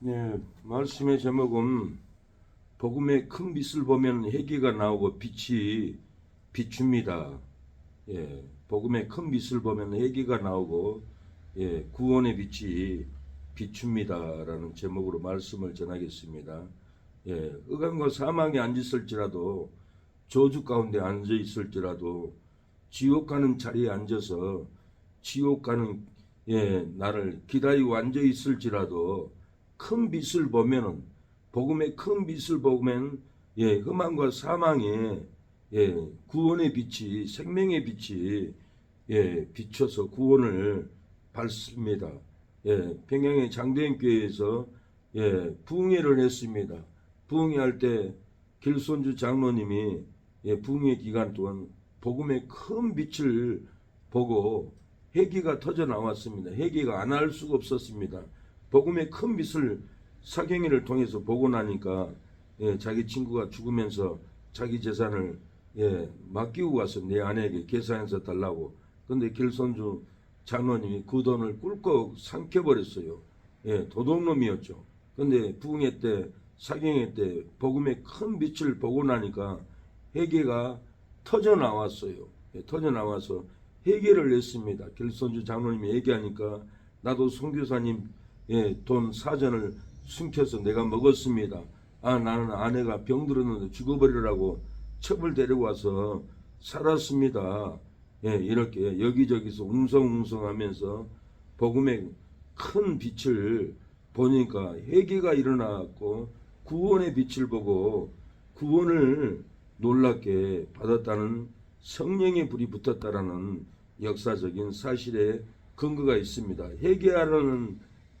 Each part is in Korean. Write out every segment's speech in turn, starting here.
네, 말씀의 제목은 복음의 큰 빛을 보면 해기가 나오고 빛이 비춥니다. 예, 복음의 큰 빛을 보면 해기가 나오고 예, 구원의 빛이 비춥니다라는 제목으로 말씀을 전하겠습니다. 예, 의간과 사망에 앉았을지라도 저주 가운데 앉아 있을지라도 지옥 가는 자리에 앉아서 지옥 가는 예, 나를 기다리고 앉아 있을지라도 큰 빛을 보면은 복음의 큰 빛을 보면 예, 흠망과 사망에 예, 구원의 빛이 생명의 빛이 예, 비춰서 구원을 받습니다. 예, 평양의 장대인 교회에서 예, 부흥회를 했습니다. 부흥회 할 때 길손주 장로님이 예, 부흥회 기간 동안 복음의 큰 빛을 보고 해기가 터져 나왔습니다. 해기가 안 할 수가 없었습니다. 복음의 큰 빛을 사경이를 통해서 보고 나니까 예, 자기 친구가 죽으면서 자기 재산을 예, 맡기고 가서 내 아내에게 계산해서 달라고. 근데 길손주 장로님이 그 돈을 꿀꺽 삼켜버렸어요. 예, 도둑놈이었죠. 근데 부흥회 때 사경회 때 복음의 큰 빛을 보고 나니까 회개가 터져 나왔어요. 예, 터져 나와서 회개를 냈습니다. 길손주 장로님이 얘기하니까 나도 송교사님 예, 돈 사전을 숨겨서 내가 먹었습니다. 아 나는 아내가 병들었는데 죽어버리라고 첩을 데리고 와서 살았습니다. 예, 이렇게 여기저기서 웅성웅성하면서 복음의 큰 빛을 보니까 회개가 일어났고 구원의 빛을 보고 구원을 놀랍게 받았다는 성령의 불이 붙었다라는 역사적인 사실에 근거가 있습니다. 회개하는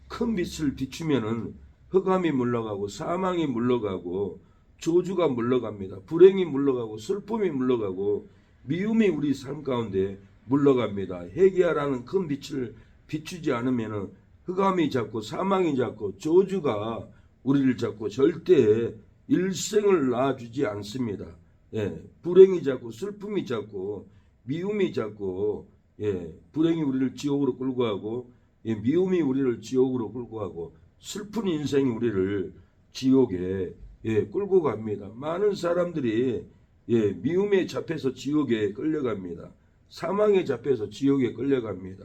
큰 빛을 비추면은 흑암이 물러가고 사망이 물러가고 조주가 물러갑니다. 불행이 물러가고 슬픔이 물러가고 미움이 우리 삶 가운데 물러갑니다. 회개하라는 큰 빛을 비추지 않으면은 흑암이 잡고 사망이 잡고 조주가 우리를 잡고 절대 일생을 놔주지 않습니다. 예, 불행이 잡고 슬픔이 잡고 미움이 잡고 예, 불행이 우리를 지옥으로 끌고 가고 예, 미움이 우리를 지옥으로 끌고 가고 슬픈 인생이 우리를 지옥에 예, 끌고 갑니다. 많은 사람들이 예, 미움에 잡혀서 지옥에 끌려갑니다. 사망에 잡혀서 지옥에 끌려갑니다.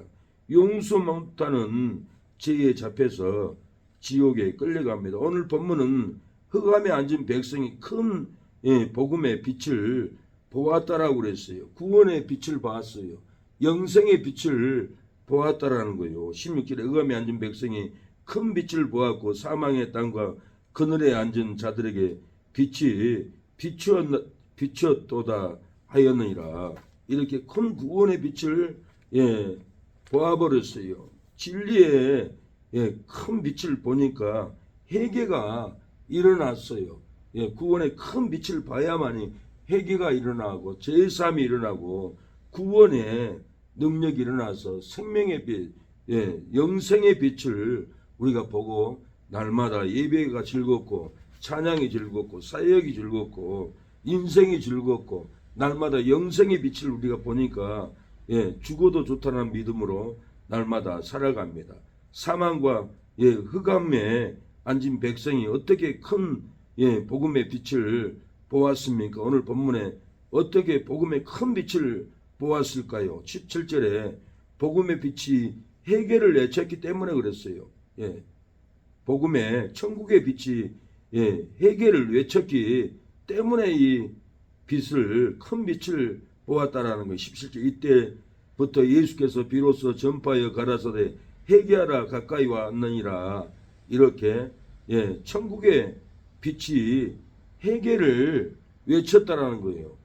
용서 못하는 죄에 잡혀서 지옥에 끌려갑니다. 오늘 본문은 흑암에 앉은 백성이 큰 예, 복음의 빛을 보았다라고 그랬어요. 구원의 빛을 봤어요. 영생의 빛을 보았다라는 거예요. 16절에 흑암에 앉은 백성이 큰 빛을 보았고 사망의 땅과 그늘에 앉은 자들에게 빛이 비추었, 비추었도다 하였느니라. 이렇게 큰 구원의 빛을 예, 보아버렸어요. 진리의 예, 큰 빛을 보니까 회개가 일어났어요. 예, 구원의 큰 빛을 봐야만이 회개가 일어나고 제삼이 일어나고 구원의 능력이 일어나서 생명의 빛, 예, 영생의 빛을 우리가 보고 날마다 예배가 즐겁고 찬양이 즐겁고 사역이 즐겁고 인생이 즐겁고 날마다 영생의 빛을 우리가 보니까 예, 죽어도 좋다는 믿음으로 날마다 살아갑니다. 사망과 예, 흑암에 앉은 백성이 어떻게 큰 예, 복음의 빛을 보았습니까? 오늘 본문에 어떻게 복음의 큰 빛을 보았을까요? 17절에 복음의 빛이 해계를 내쳤기 때문에 그랬어요. 예. 복음의 천국의 빛이 예, 해계를 외쳤기 때문에 이 빛을 큰 빛을 보았다라는 거 17절 이때부터 예수께서 비로소 전파하여 가라사대 회개하라 가까이 왔느니라 이렇게 예, 천국의 빛이 회개를 외쳤다라는 거예요.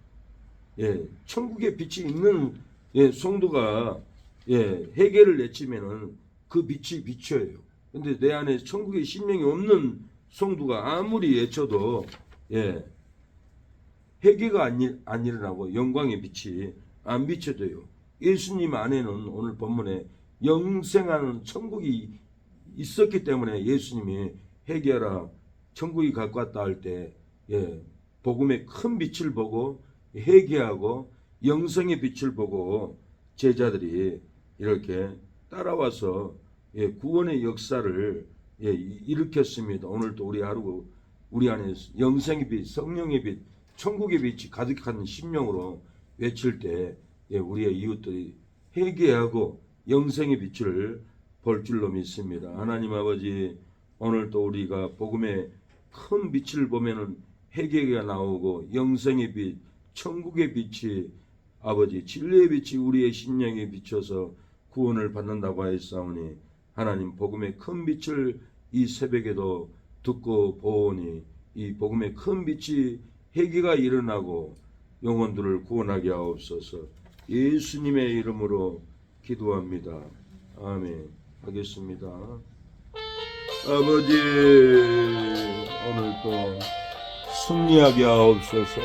예, 천국의 빛이 있는 예, 성도가 예, 회개를 내치면은 그 빛이 비춰요. 근데 내 안에 천국의 신명이 없는 성도가 아무리 외쳐도 예, 회개가 안, 일, 안 일어나고 영광의 빛이 안 비춰져요. 예수님 안에는 오늘 본문에 영생하는 천국이 있었기 때문에 예수님이 회개하라 천국이 가까웠다 할 때 예, 복음의 큰 빛을 보고 회개하고 영생의 빛을 보고 제자들이 이렇게 따라와서 예, 구원의 역사를 예, 이- 일으켰습니다. 오늘도 우리 하루 우리 안에 영생의 빛, 성령의 빛, 천국의 빛이 가득한 심령으로 외칠 때 예, 우리의 이웃들이 회개하고 영생의 빛을 볼 줄로 믿습니다. 하나님 아버지 오늘도 우리가 복음의 큰 빛을 보면은 회개가 나오고 영생의 빛, 천국의 빛이 아버지 진리의 빛이 우리의 심령에 비춰서 구원을 받는다고 하였사오니 하나님 복음의 큰 빛을 이 새벽에도 듣고 보오니 이 복음의 큰 빛이 회개가 일어나고 영혼들을 구원하게 하옵소서 예수님의 이름으로 기도합니다. 아멘. 하겠습니다. 아버지 오늘도 승리하게 하옵소서.